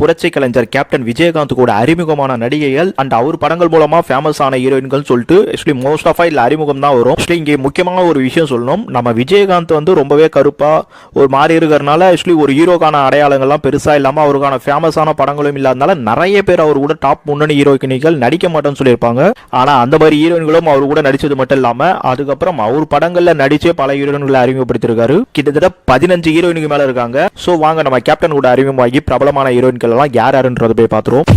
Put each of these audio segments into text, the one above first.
புரட்சி கலைஞர் கேப்டன் விஜயகாந்த் கூட அறிமுகமான நடிகைகள். அண்ட் அவர் படங்கள் மூலமா ஃபேமஸ் ஆன ஹீரோயின்கள் சொல்லிட்டு ஆக்சுவலி மோஸ்ட் ஆஃப் இல்ல அறிமுகம் தான் வரும். ஆக்சுவலி இங்கே முக்கியமான ஒரு விஷயம் சொல்லணும். நம்ம விஜயகாந்த் வந்து ரொம்பவே கருப்பா ஒரு மாறி இருக்கிறனால ஆக்சுவலி ஒரு ஹீரோக்கான அடையாளங்கள்லாம் பெருசா இல்லாம அவருக்கான ஃபேமஸான படங்களும் இல்லாதனால நிறைய பேர் அவர் கூட டாப் முன்னணி ஹீரோயினிகள் நடிக்க மாட்டேன்னு சொல்லியிருப்பாங்க. ஆனா அந்த மாதிரி ஹீரோயின்களும் அவர் கூட நடிச்சது மட்டும் இல்லாம அதுக்கப்புறம் அவர் படங்கள்ல நடிச்சே பல ஹீரோயின்களை அறிமுகப்படுத்திருக்காரு கிட்டத்தட்ட பதினஞ்சு ஹீரோயினுக்கு மேல இருக்காங்க. சோ வாங்க நம்ம கேப்டன் கூட அறிமுகமாகி பிரபலமான ஆட்கள் எல்லாம் யார் யாருன்றதை போய் பார்த்துருவோம்.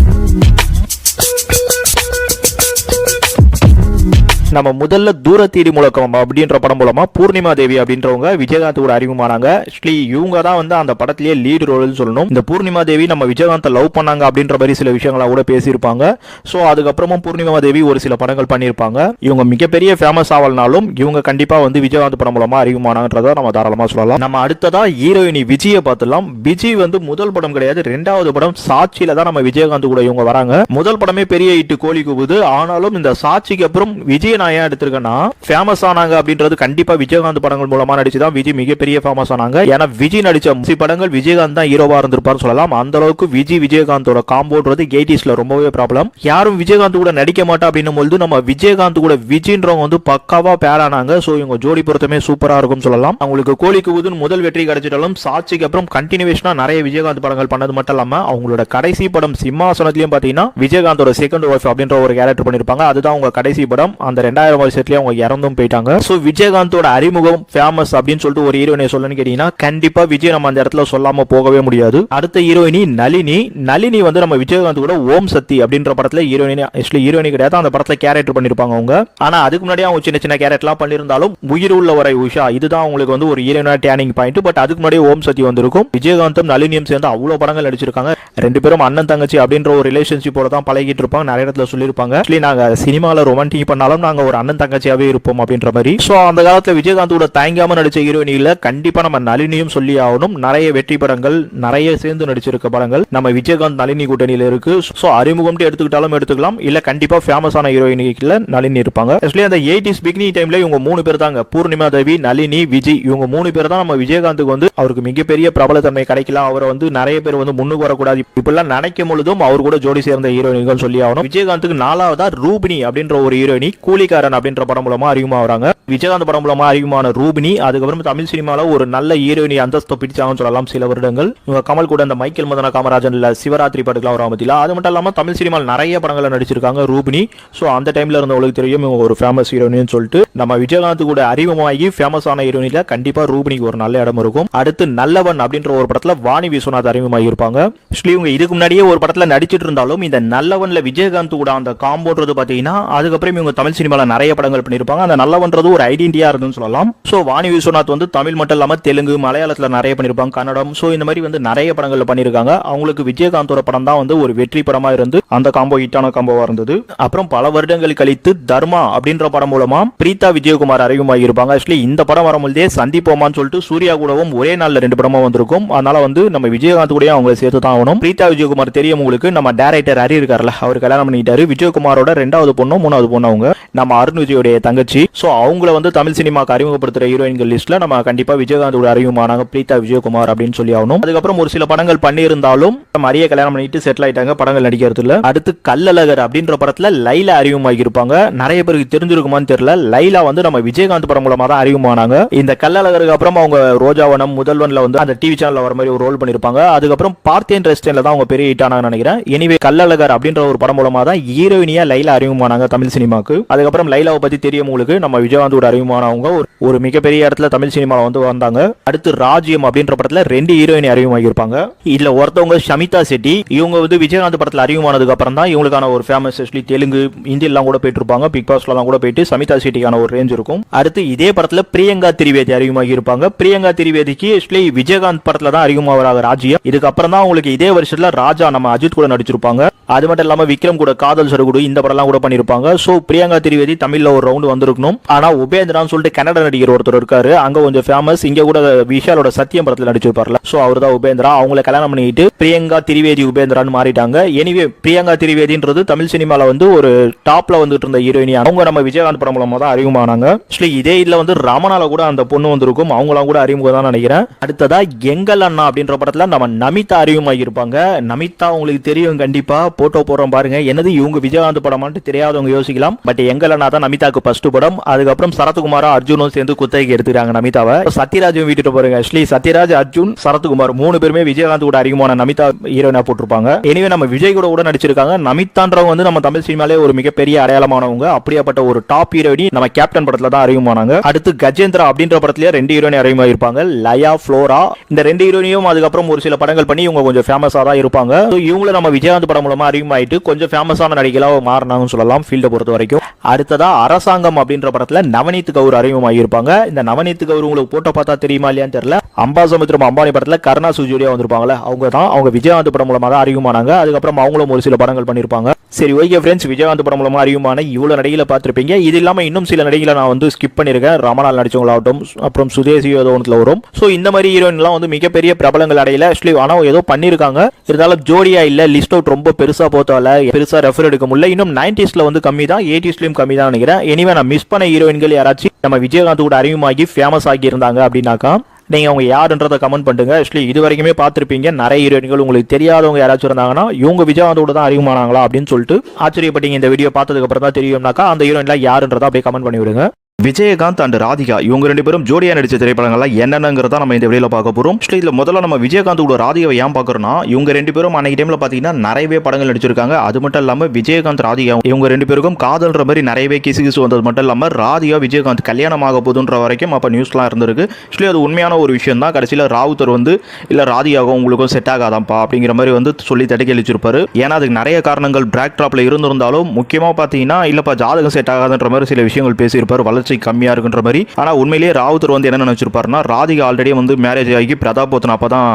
நம்ம முதல்ல தூர முழக்கம் அப்படின்ற படம் மூலமா பூர்ணிமா தேவி அப்படின்றவங்க விஜயகாந்த் கூட அறிமுகமானாங்க. ஆக்சுவலி இவங்க தான் வந்து அந்த படத்திலேயே லீடு ரோல்னு சொல்லணும். இந்த பூர்ணிமா தேவி நம்ம விஜயகாந்த் லவ் பண்ணாங்க அப்படின்ற மாதிரி சில விஷயங்களா கூட பேசியிருப்பாங்க. ஸோ அதுக்கப்புறமும் பூர்ணிமா தேவி ஒரு சில படங்கள் பண்ணியிருப்பாங்க. இவங்க மிகப்பெரிய ஃபேமஸ் ஆகலனாலும் இவங்க கண்டிப்பா வந்து விஜயகாந்த் படம் மூலமா அறிமுகமானாங்கன்றதை நம்ம தாராளமா சொல்லலாம். நம்ம அடுத்ததா ஹீரோயினி விஜயை பார்த்துலாம் விஜய் வந்து முதல் படம் கிடையாது ரெண்டாவது படம் சாட்சியில தான் நம்ம விஜயகாந்த் கூட இவங்க வராங்க. முதல் படமே பெரிய இட்டு கோழி கூகுது ஆனாலும் இந்த சாட்சிக்கு அப்புறம் விஜய் நான் ஏன் எடுத்திருக்கேன்னா ஃபேமஸ் ஆனாங்க அப்படின்றது கண்டிப்பா விஜயகாந்த் படங்கள் மூலமா நடிச்சுதான் விஜய் மிகப்பெரிய ஃபேமஸ் ஆனாங்க. ஏன்னா விஜய் நடிச்ச முசி படங்கள் விஜயகாந்த் தான் ஹீரோவா இருந்திருப்பாரு சொல்லலாம். அந்த அளவுக்கு விஜய் விஜயகாந்தோட காம்போன்றது எயிட்டிஸ்ல ரொம்பவே ப்ராப்ளம் யாரும் விஜயகாந்த் கூட நடிக்க மாட்டா அப்படின்னும் பொழுது நம்ம விஜயகாந்த் கூட விஜய்ன்றவங்க வந்து பக்காவா பேர் ஆனாங்க. சோ இவங்க ஜோடி பொருத்தமே சூப்பரா இருக்கும் சொல்லலாம். அவங்களுக்கு கோழிக்கு குவுதுன்னு முதல் வெற்றி கிடைச்சிட்டாலும் சாட்சிக்கு அப்புறம் கண்டினியூவேஷனா நிறைய விஜயகாந்த் படங்கள் பண்ணது மட்டும் இல்லாம அவங்களோட கடைசி படம் சிம்மாசனத்திலயும் பாத்தீங்கன்னா விஜயகாந்தோட செகண்ட் ஒய்ஃப் அப்படின்ற ஒரு கேரக்டர் பண்ணிருப்பாங்க. அதுதான் அவங்க கடைசி படம். அந்த ரெண்டாயிரம் வருஷத்துலயே அவங்க இறந்தும் போயிட்டாங்க. சோ விஜயகாந்தோட அறிமுகம் ஃபேமஸ் அப்படின்னு சொல்லிட்டு ஒரு ஹீரோயினை சொல்லணும்னு கேட்டீங்கன்னா கண்டிப்பா விஜய் நம்ம அந்த இடத்துல சொல்லாம போகவே முடியாது. அடுத்த ஹீரோயினி நளினி. நளினி வந்து நம்ம விஜயகாந்த் கூட ஓம் சக்தி அப்படின்ற படத்துல ஹீரோயினி ஆக்சுவலி ஹீரோயினி கிடையாது. அந்த படத்துல கேரக்டர் பண்ணிருப்பாங்க அவங்க. ஆனா அதுக்கு முன்னாடி அவங்க சின்ன சின்ன கேரக்டர்லாம் பண்ணியிருந்தாலும் உயிர் உள்ள வரை உஷா இதுதான் அவங்களுக்கு வந்து ஒரு ஹீரோயினா டேனிங் பாயிண்ட் பட் அதுக்கு முன்னாடி ஓம் சக்தி வந்திருக்கும். விஜயகாந்தும் நளினியும் சேர்ந்து அவ்வளவு படங்கள் நடிச்சிருக்காங்க. ரெண்டு பேரும் அண்ணன் தங்கச்சி அப்படின்ற ஒரு ரிலேஷன்ஷிப்போட தான் பழகிட்டு இருப்பாங்க. நிறைய இடத்துல சொல்லியிருப்பாங்க. ஆக்சுவலி நாங்க சினிமாவில் ரொமான்டிக் பண்ணாலும் நாங்க ஒரு அண்ணன் தங்கச்சியாவே இருப்போம் அப்படின்ற மாதிரி. ஸோ அந்த காலத்தில் விஜயகாந்த் கூட தயங்காம நடிச்ச ஹீரோயினில கண்டிப்பாக நம்ம நளினியும் சொல்லி ஆகணும். நிறைய வெற்றி படங்கள் நிறைய சேர்ந்து நடிச்சிருக்க படங்கள் நம்ம விஜயகாந்த் நளினி கூட்டணியில் இருக்கு. ஸோ அறிமுகம் எடுத்துக்கிட்டாலும் எடுத்துக்கலாம். இல்லை கண்டிப்பாக ஃபேமஸான ஹீரோயினிக்கில் நளினி இருப்பாங்க. ஆக்சுவலி அந்த எயிட்டிஸ் பிக்னி டைம்ல இவங்க மூணு பேர் தாங்க. பூர்ணிமா தேவி நளினி விஜய் இவங்க மூணு பேர் தான் நம்ம விஜயகாந்துக்கு வந்து அவருக்கு மிகப்பெரிய பிரபலத்தன்மை கிடைக்கலாம். அவரை வந்து நிறைய பேர் வந்து முன்னுக்கு வரக்கூடாது. இப்படிலாம் நினைக்கும் பொழுதும் அவர் கூட ஜோடி சேர்ந்த ஹீரோயின்கள் சொல்லி ஆகணும். விஜயகாந்துக்கு நாலாவதா ரூபினி அப்படின்ற ஒரு ஹீரோயினி கூலிக்காரன் அப்படின்ற படம் மூலமா அறிமுகமாகறாங்க. விஜயகாந்த் படம் மூலமா அறிமுகமான ரூபினி அதுக்கப்புறம் தமிழ் சினிமாவில் ஒரு நல்ல ஹீரோயினி அந்தஸ்து பிடிச்சாங்கன்னு சொல்லலாம் சில வருடங்கள். இவங்க கமல் கூட அந்த மைக்கேல் மதன காமராஜன்ல சிவராத்திரி படத்துல வர பத்தில அது மட்டும் இல்லாமல் தமிழ் சினிமாவில் நிறைய படங்களை நடிச்சிருக்காங்க ரூபினி. ஸோ அந்த டைம்ல இருந்தவங்களுக்கு தெரியும் இவங்க ஒரு ஃபேமஸ் ஹீரோயின்னு சொல்லிட்டு. நம்ம விஜயகாந்த் கூட அறிமுகமாகி ஃபேமஸ் ஆன ஹீரோயினில கண்டிப்பா ரூபினிக்கு ஒரு நல்ல இடம் இருக்கும். அடுத்து நல்லவன் அப்படின்ற ஒரு படத்தில் வாணி விஸ்வநாத் அறிமுகமாக இருப்பாங்க ஆக்சுவலி இவங்க இதுக்கு முன்னாடியே ஒரு படத்தில் நடிச்சிட்டு இருந்தாலும் இந்த நல்லவன்ல விஜயகாந்த் கூட அந்த காம்போன்றது பார்த்தீங்கன்னா அதுக்கப்புறம் இவங்க தமிழ் சினிமா சினிமால நிறைய படங்கள் பண்ணிருப்பாங்க. அந்த நல்லவன்றது ஒரு ஐடென்டிட்டியா இருந்துன்னு சொல்லலாம். சோ வாணி விஸ்வநாத் வந்து தமிழ் மட்டும் இல்லாம தெலுங்கு மலையாளத்துல நிறைய பண்ணிருப்பாங்க. கன்னடம். ஸோ இந்த மாதிரி வந்து நிறைய படங்கள் பண்ணியிருக்காங்க அவங்களுக்கு விஜயகாந்தோட படம் தான் வந்து ஒரு வெற்றி படமா இருந்து அந்த காம்போ ஹிட்டான காம்போவா இருந்தது. அப்புறம் பல வருடங்கள் கழித்து தர்மா அப்படின்ற படம் மூலமா பிரீதா விஜயகுமார் அறிமுகமாகி இருப்பாங்க. ஆக்சுவலி இந்த படம் வரும்போதே சந்திப்போமான்னு சொல்லிட்டு சூர்யா கூடவும் ஒரே நாள்ல ரெண்டு படமா வந்திருக்கும். அதனால வந்து நம்ம விஜயகாந்த் கூட அவங்களை சேர்த்து தான் ஆகணும். பிரீதா விஜயகுமார் தெரியும் உங்களுக்கு நம்ம டேரக்டர் ஹரி இருக்கார்ல அவர் கல்யாணம் பண்ணிட்டாரு விஜயகுமாரோட ரெண்டாவது பொண்ணும் மூணாவது பொண்ணு அவங்க. நம்ம அருண் விஜயோடைய தங்கச்சி. ஸோ அவங்கள வந்து தமிழ் சினிமாக்கு அறிமுகப்படுத்துற ஹீரோயின்கள் லிஸ்ட்ல நம்ம கண்டிப்பா விஜயகாந்தோட அறிமுகமானாங்க பிரீதா விஜயகுமார் அப்படின்னு சொல்லி ஆகணும். அதுக்கப்புறம் ஒரு சில படங்கள் பண்ணியிருந்தாலும் நம்ம அரிய கல்யாணம் பண்ணிட்டு செட்டில் ஆயிட்டாங்க படங்கள் நடிக்கிறதுல அடுத்து கல்லழகர் அப்படின்ற படத்துல லைலா அறிமுகமாகி இருப்பாங்க நிறைய பேருக்கு தெரிஞ்சிருக்குமான்னு தெரியல. லைலா வந்து நம்ம விஜயகாந்த் படம் மூலமா தான் அறிமுகமானாங்க. இந்த கல்லழகருக்கு அப்புறம் அவங்க ரோஜாவனம் முதல்வன்ல வந்து அந்த டிவி சேனல்ல வர மாதிரி ஒரு ரோல் பண்ணிருப்பாங்க அதுக்கப்புறம் பார்த்தியன் ரெஸ்டன்ல தான் அவங்க பெரிய ஹிட் ஆனாங்கன்னு நினைக்கிறேன். எனிவே கல்லழகர் அப்படின்ற ஒரு படம் மூலமா தான் ஹீரோயினியா லைலா அறிமுகமானாங்க தமிழ் சினிமாக்கு. அதுக்கப்புறம் லைலாவை பத்தி தெரியும் உங்களுக்கு. நம்ம விஜயகாந்தோட அறிமுகமானவங்க ஒரு ஒரு மிகப்பெரிய இடத்துல தமிழ் சினிமாவில் வந்து வந்தாங்க. அடுத்து ராஜ்யம் அப்படின்ற படத்துல ரெண்டு ஹீரோயின் அறிமுகமாகியிருப்பாங்க இதுல ஒருத்தவங்க ஷமிதா செட்டி இவங்க வந்து விஜயகாந்த் படத்தில் அறிமுகமானதுக்கு அப்புறம் தான் இவங்களுக்கான ஒரு ஃபேமஸ் எஸ்லி தெலுங்கு எல்லாம் கூட போயிட்டு இருப்பாங்க பிக் பாஸ்லாம் கூட போயிட்டு சமிதா செட்டிக்கான ஒரு ரேஞ்ச் இருக்கும். அடுத்து இதே படத்துல பிரியங்கா திரிவேதி அறிமுகமாகி இருப்பாங்க பிரியங்கா திரிவேதிக்கு ஆக்சுவலி விஜயகாந்த் படத்துல தான் அறிமுகமாகிறாங்க ராஜ்யம். இதுக்கப்புறம் தான் உங்களுக்கு இதே வருஷத்துல ராஜா நம்ம அஜித் கூட நடிச்சிருப்பாங்க. அது மட்டும் இல்லாம விக்ரம் கூட காதல் சருகுடு இந்த படம்லாம் கூட பண்ணியிருப்பாங்க. சோ பிரியங்கா திரிவேதி திரிவேதி தமிழ்ல ஒரு ரவுண்டு வந்திருக்கணும். ஆனா உபேந்திரான்னு சொல்லிட்டு கன்னட நடிகர் ஒருத்தர் இருக்காரு. அங்க கொஞ்சம் ஃபேமஸ் இங்க கூட விஷாலோட சத்தியம் படத்துல நடிச்சிருப்பார்ல. சோ அவர் தான் உபேந்திரா. அவங்கள கல்யாணம் பண்ணிட்டு பிரியங்கா திரிவேதி உபேந்திரான்னு மாறிட்டாங்க. எனிவே பிரியங்கா திரிவேதின்றது தமிழ் சினிமால வந்து ஒரு டாப்ல வந்துட்டு இருந்த ஹீரோயினி அவங்க நம்ம விஜயகாந்த் படம் மூலமா தான் அறிமுகமானாங்க. ஆக்சுவலி இதே இதுல வந்து ரமணால கூட அந்த பொண்ணு வந்திருக்கும். அவங்களாம் கூட அறிமுகம் தான் நினைக்கிறேன். அடுத்ததா எங்கள் அண்ணா அப்படின்ற படத்துல நம்ம நமிதா அறிமுகமாக இருப்பாங்க நமிதா உங்களுக்கு தெரியும் கண்டிப்பா. போட்டோ போடுறோம் பாருங்க. என்னது இவங்க விஜயகாந்த் படமான்ட்டு தெரியாதவங்க யோசிக்கலாம். பட் எங்கள் தான் நமிதாக்கு ஃபர்ஸ்ட் படம். அதுக்கப்புறம் சரத்குமாரும் அர்ஜுனும் சேர்ந்து குத்தகைக்கு எடுத்துக்கிறாங்க நமிதாவை. சத்யராஜும் வீட்டுட்டு போறாங்க ஆக்சுவலி சத்யராஜ் அர்ஜுன் சரத்குமார் மூணு பேருமே விஜயகாந்த் கூட அதிகமான நமிதா ஹீரோயினா போட்டிருப்பாங்க. எனவே நம்ம விஜய் கூட கூட நடிச்சிருக்காங்க. நமிதான்றவங்க வந்து நம்ம தமிழ் சினிமாலே ஒரு மிகப்பெரிய அடையாளமானவங்க. அப்படியாப்பட்ட ஒரு டாப் ஹீரோயினி நம்ம கேப்டன் படத்துல தான் அறிமுகமானாங்க. அடுத்து கஜேந்திரா அப்படின்ற படத்திலேயே ரெண்டு ஹீரோயின் அறிமுகமாயிருப்பாங்க. லயா ஃப்ளோரா. இந்த ரெண்டு ஹீரோயினியும் அதுக்கப்புறம் ஒரு சில படங்கள் பண்ணி இவங்க கொஞ்சம் ஃபேமஸா தான் இருப்பாங்க. So, இவங்கள நம்ம விஜயகாந்த் படம் மூலமா அறிமுகமாயிட்டு கொஞ்சம் ஃபேமஸான நடிகளாக மாறினாங்கன்னு சொல்லலாம். ஃபீல்டை பொறுத்த வரைக்கும் அடுத்ததா அரசாங்கம் அப்படின்ற படத்துல நவநீத் கவுர் அறிமுகமாகியிருப்பாங்க. இந்த நவநீத் கவுர் உங்களுக்கு போட்டோ பார்த்தா தெரியுமா இல்லையான்னு தெரியல. அம்பாசமுத்திரம் அம்பானி படத்தில் கருணா சுஜூரியா வந்திருப்பாங்களே அவங்க தான் அவங்க விஜயகாந்த் படம் மூலமாக தான் அறிமுகமானாங்க. அதுக்கப்புறம் அவங்களும் ஒரு சில படங்கள் பண்ணியிருப்பாங்க சரி ஓகே ஃப்ரெண்ட்ஸ் விஜயகாந்த் படம் மூலமாக அறிமுகமான இவ்வளோ நடிகளை பார்த்துருப்பீங்க. இது இல்லாமல் இன்னும் சில நடிகளை நான் வந்து ஸ்கிப் பண்ணியிருக்கேன். ரமணால் நடிச்சவங்களாகட்டும் அப்புறம் சுதேசி ஏதோ வரும். ஸோ இந்த மாதிரி ஹீரோயின்லாம் வந்து மிகப்பெரிய பிரபலங்கள் அடையில. ஆக்சுவலி ஆனால் ஏதோ பண்ணியிருக்காங்க இருந்தாலும் ஜோடியா இல்லை லிஸ்ட் அவுட் ரொம்ப பெருசாக போத்தால பெருசாக ரெஃபர் எடுக்க முடியல. இன்னும் நைன்டிஸில் வந்து கம்மி தான் எயிட்டிஸ்லையும் கம்மி தான் நினைக்கிறேன். எனிவே நான் மிஸ் பண்ண ஹீரோயின்கள் யாராச்சும் நம்ம விஜயகாந்த் கூட அறிமுகமாகி ஃபேமஸ் ஆகி இருந்தாங்க அப்படின்னாக்கா நீங்கள் அவங்க யாருன்றதை கமெண்ட் பண்ணுங்க. ஆக்சுவலி இது வரைக்குமே பார்த்துருப்பீங்க. நிறைய ஹீரோயின்கள் உங்களுக்கு தெரியாதவங்க யாராச்சும் இருந்தாங்கன்னா இவங்க விஜயகாந்தோட தான் அறிமுகமானாங்களா அப்படின்னு சொல்லிட்டு ஆச்சரியப்பட்டீங்க. இந்த வீடியோ பார்த்ததுக்கு அப்புறம் தான் தெரியும்னாக்கா அந்த ஹீரோயின்லாம் யாருன்றதை அப்படியே கமெண்ட் பண்ணி விடுங்க விஜயகாந்த் அண்ட் ராதிகா இவங்க ரெண்டு பேரும் ஜோடியா நடிச்ச திரைப்படங்கள்லாம் என்னென்னங்கிறத நம்ம இந்த வெளியில பார்க்க போறோம். Actually, இதுல முதல்ல நம்ம விஜயகாந்த் கூட ராதிகாவை ஏன் பாக்குறோம்னா இவங்க ரெண்டு பேரும் அன்னைக்கு டைம்ல பாத்தீங்கன்னா நிறையவே படங்கள் நடிச்சிருக்காங்க. அது மட்டும் இல்லாம விஜயகாந்த் ராதிகா இவங்க ரெண்டு பேருக்கும் காதல்ன்ற மாதிரி நிறையவே கிசு கிசு வந்தது மட்டும் இல்லாம ராதிகா விஜயகாந்த் கல்யாணம் ஆக போதுன்ற வரைக்கும் அப்ப நியூஸ்லாம் இருந்திருக்கு. ஆக்சுவலி அது உண்மையான ஒரு விஷயம் தான். கடைசியில் ராவுத்தர் வந்து இல்ல ராதிகாவும் உங்களுக்கும் செட் ஆகாதாம்ப்பா அப்படிங்கிற மாதிரி வந்து சொல்லி தடுக்கி அளிச்சிருப்பாரு ஏன்னா அதுக்கு நிறைய காரணங்கள் பிராக் டிராப்ல இருந்திருந்தாலும் முக்கியமா பாத்தீங்கன்னா இல்லப்பா ஜாதகம் செட் ஆகாதுன்ற மாதிரி சில விஷயங்கள் பேசியிருப்பார். வளர்ச்சி கம்மியா இருக்குன்ற மாதிரி. ஆனா உண்மையிலேயே ராவுத்தர் வந்து என்ன நினைச்சிருப்பாருன்னா ராதிகா ஆல்ரெடி வந்து மேரேஜ் ஆகி பிரதாப் போத்தன் அப்போ தான்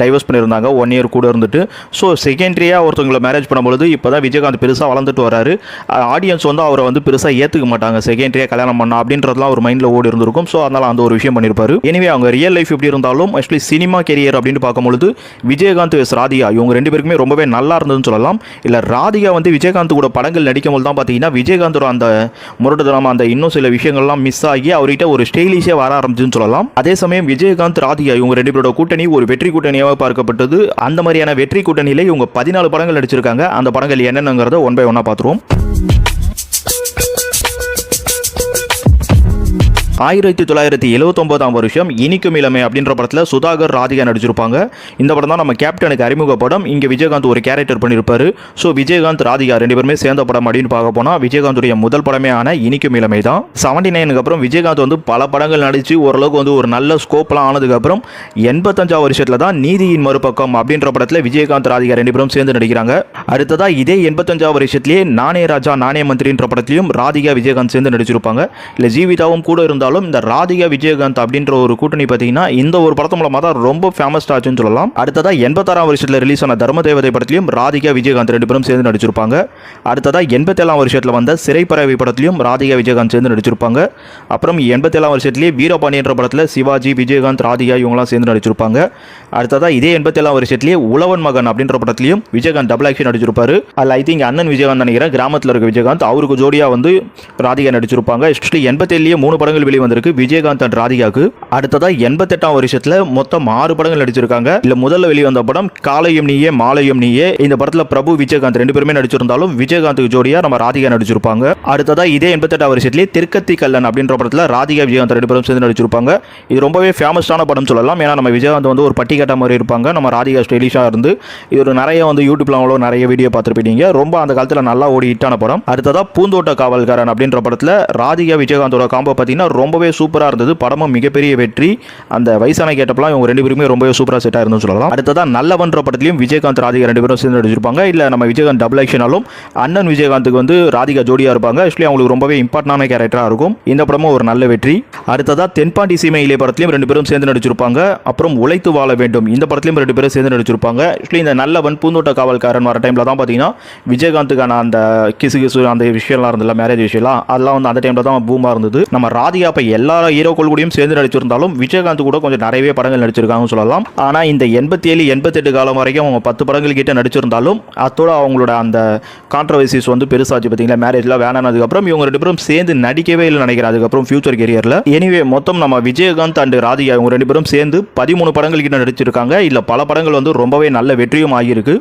டைவர்ஸ் பண்ணியிருந்தாங்க ஒன் இயர் கூட இருந்துட்டு. ஸோ செகண்ட்ரியா ஒருத்தவங்களை மேரேஜ் பண்ணும்பொழுது இப்போ தான் விஜயகாந்த் பெருசா வளர்ந்துட்டு வராரு. ஆடியன்ஸ் வந்து அவரை வந்து பெருசா ஏத்துக்க மாட்டாங்க. செகண்டரியா கல்யாணம் பண்ணா அப்படின்றதுலாம் ஒரு மைண்ட்ல ஓடி இருந்திருக்கும். ஸோ அதனால அந்த ஒரு விஷயம் பண்ணியிருப்பாரு எனவே அவங்க ரியல் லைஃப் எப்படி இருந்தாலும் ஆக்சுவலி சினிமா கெரியர் அப்படின்னு பார்க்கும்பொழுது விஜயகாந்த் எஸ் ராதிகா இவங்க ரெண்டு பேருக்குமே ரொம்பவே நல்லா இருந்ததுன்னு சொல்லலாம். இல்ல ராதிகா வந்து விஜயகாந்த் கூட படங்கள் நடிக்கும் போது தான் பார்த்தீங்கன்னா விஜயகாந்தோட அந்த முரட்டுத்தனம் அந்த இன்னும் சில விஷயங்கள் விஷயங்கள்லாம் மிஸ் ஆகி அவர்கிட்ட ஒரு ஸ்டைலிஷே வர ஆரம்பிச்சுன்னு சொல்லலாம். அதே சமயம் விஜயகாந்த் ராதிகா இவங்க ரெண்டு பேரோட கூட்டணி ஒரு வெற்றி கூட்டணியாக பார்க்கப்பட்டது. அந்த மாதிரியான வெற்றி கூட்டணியில இவங்க பதினாலு படங்கள் நடிச்சிருக்காங்க. அந்த படங்கள் என்னென்னங்கிறத ஒன் பை ஒன்னா பார்த்துருவோம். ஆயிரத்தி தொள்ளாயிரத்தி எழுபத்தொம்போதாம் வருஷம் இனிக்கும் இளமை அப்படின்ற படத்தில் சுதாகர் ராதிகா நடிச்சிருப்பாங்க. இந்த படம் தான் நம்ம கேப்டனுக்கு அறிமுக படம் இங்கே விஜயகாந்த் ஒரு கேரக்டர் பண்ணியிருப்பார் ஸோ விஜயகாந்த் ராதிகா ரெண்டு பேருமே சேர்ந்த படம் அப்படின்னு பார்க்க போனால் விஜயகாந்துடைய முதல் படமே ஆன இனிக்கும் இளமை தான். செவன்டி நைனுக்கு அப்புறம் விஜயகாந்த் வந்து பல படங்கள் நடித்து ஓரளவுக்கு வந்து ஒரு நல்ல ஸ்கோப்லாம் ஆனதுக்கப்புறம் எண்பத்தஞ்சாம் வருஷத்தில் தான் நீதியின் மறுபக்கம் அப்படின்ற படத்தில் விஜயகாந்த் ராதிகா ரெண்டு பேரும் சேர்ந்து நடிக்கிறாங்க. அடுத்ததாக இதே எண்பத்தஞ்சாவது வருஷத்திலேயே நானே ராஜா நானே மந்திரின்ற படத்திலையும் ராதிகா விஜயகாந்த் சேர்ந்து நடிச்சிருப்பாங்க. இல்லை ஜீவிதாவும் கூட இருந்தாலும் இந்த ராதிகா விஜயகாந்த் அப்படின்ற ஒரு கூட்டணி பார்த்தீங்கன்னா இந்த ஒரு படத்து மூலமாக தான் ரொம்ப ஃபேமஸ் ஆச்சுன்னு சொல்லலாம். அடுத்ததா எண்பத்தாறாம் வருஷத்தில் ரிலீஸ் ஆன தர்ம தேவதை படத்திலையும் ராதிகா விஜயகாந்த் ரெண்டு பேரும் சேர்ந்து நடிச்சிருப்பாங்க. அடுத்ததாக எண்பத்தேழாம் வருஷத்தில் வந்த சிறைப்பறவை படத்திலையும் ராதிகா விஜயகாந்த் சேர்ந்து நடிச்சிருப்பாங்க. அப்புறம் எண்பத்தேழாம் வருஷத்துலேயே வீரபாண்டியன்ற படத்தில் சிவாஜி விஜயகாந்த் ராதிகா இவங்களாம் சேர்ந்து நடிச்சிருப்பாங்க. அடுத்ததாக இதே எண்பத்தேழாம் வருஷத்துலேயே உழவன் மகன் அப்படின்ற படத்திலையும் விஜயகாந்த் டபுள் ஆக்ஷன் நடிச்சிருப்பாரு. அதில் ஐ திங்க் அண்ணன் விஜயகாந்த் நினைக்கிறேன். கிராமத்தில் இருக்க விஜயகாந்த் அவருக்கு ஜோடியாக வந்து ராதிகா நடிச்சிருப்பாங்க. எஸ்பெஷலி எண்பத்தேழுலேயே மூணு படங்கள் வெளியே வந்திருக்கு விஜயகாந்த் அண்ட் ராதிகாக்கு அடுத்ததா எண்பத்தெட்டாம் வருஷத்துல மொத்தம் ஆறு படங்கள் நடிச்சிருக்காங்க. இல்ல முதல்ல வெளிவந்த படம் காலையும் நீயே மாலையும் நீயே. இந்த படத்துல பிரபு விஜயகாந்த் ரெண்டு பேருமே நடிச்சிருந்தாலும் விஜயகாந்துக்கு ஜோடியா நம்ம ராதிகா நடிச்சிருப்பாங்க. அடுத்ததா இதே எண்பத்தெட்டாம் வருஷத்துலேயே திருக்கத்தி கல்லன் அப்படின்ற படத்துல ராதிகா விஜயகாந்த் ரெண்டு பேரும் சேர்ந்து நடிச்சிருப்பாங்க. இது ரொம்பவே ஃபேமஸான படம் சொல்லலாம். ஏன்னா நம்ம விஜயகாந்த் வந்து ஒரு பட்டி மாதிரி இருப்பாங்க. நம்ம ராதிகா ஸ்டைலிஷாக இருந்து இது ஒரு நிறைய வந்து யூடியூப்ல அவ்வளோ நிறைய வீடியோ பார்த்துருப்பீங்க. ரொம்ப அந்த காலத்தில் நல்லா ஓடி ஹிட்டான படம். அடுத்ததா பூந்தோட்ட காவல்காரன் அப்படின்ற படத்துல ராதிகா விஜயகாந்தோட காம்போ பார்த்தீங்கன்னா ரொம்பவே சூப்பராக இருந்தது. படமும் மிகப்பெரிய வெற்றி. அந்த வயசான கேட்டப்பெல்லாம் இவங்க ரெண்டு பேருமே ரொம்பவே சூப்பராக செட் ஆயிருந்தும் சொல்லலாம். அடுத்ததான் நல்லவன்ற படத்துலையும் விஜயகாந்த் ராதிகா ரெண்டு பேரும் சேர்ந்து நடிச்சிருப்பாங்க. இல்லை நம்ம விஜயகாந்த் டபுள் ஆக்ஷனாலும் அண்ணன் விஜயகாந்துக்கு வந்து ராதிகா ஜோடியாக இருப்பாங்க. ஆக்சுவலி அவங்களுக்கு ரொம்பவே இம்பார்ட்டன்டான கேரக்டராக இருக்கும். இந்த படமும் ஒரு நல்ல வெற்றி. அடுத்ததாக தென்பாண்டி சீமையிலே படத்துலையும் ரெண்டு பேரும் சேர்ந்து நடிச்சிருப்பாங்க. அப்புறம் உழைத்து வாழ வேண்டும். இந்த படத்துலையும் ரெண்டு பேரும் சேர்ந்து நடிச்சிருப்பாங்க. ஆக்சுவலி இந்த நல்லவன் பூந்தோட்ட காவல்காரன் வர டைமில் தான் பார்த்தீங்கன்னா விஜயகாந்துக்கான அந்த கிசு கிசு அந்த விஷயம்லாம் இருந்ததுல மேரேஜ் விஷயம்லாம் அதெல்லாம் வந்து அந்த டைமில் தான் பூமாக இருந்தது. நம்ம ராதிகா இப்போ எல்லா ஹீரோக்கள் கூடயும் சேர்ந்து நடிச்சிருந்தாலும் விஜயகாந்த் கூட கொஞ்சம் நிறையவே படங்கள் நடிச்சிருக்காங்கன்னு சொல்லலாம். ஆனால் இந்த எண்பத்தி ஏழு எண்பத்தெட்டு காலம் வரைக்கும் அவங்க பத்து படங்கள் கிட்ட நடிச்சிருந்தாலும் அதோட அவங்களோட அந்த கான்ட்ரவர்சிஸ் வந்து பெருசாச்சு பார்த்தீங்களா மேரேஜ்லாம் வேணானதுக்கப்புறம் இவங்க ரெண்டு பேரும் சேர்ந்து நடிக்கவே இல்லை நினைக்கிறேன். அதுக்கப்புறம் ஃபியூச்சர் கெரியரில் எனிவே மொத்தம் நம்ம விஜயகாந்த் அண்ட் ராதிகா இவங்க ரெண்டு பேரும் சேர்ந்து பதிமூணு படங்கள் கிட்ட நடிச்சிருக்காங்க. இல்லை பல படங்கள் வந்து ரொம்பவே நல்ல வெற்றியும் ஆகியிருக்கு.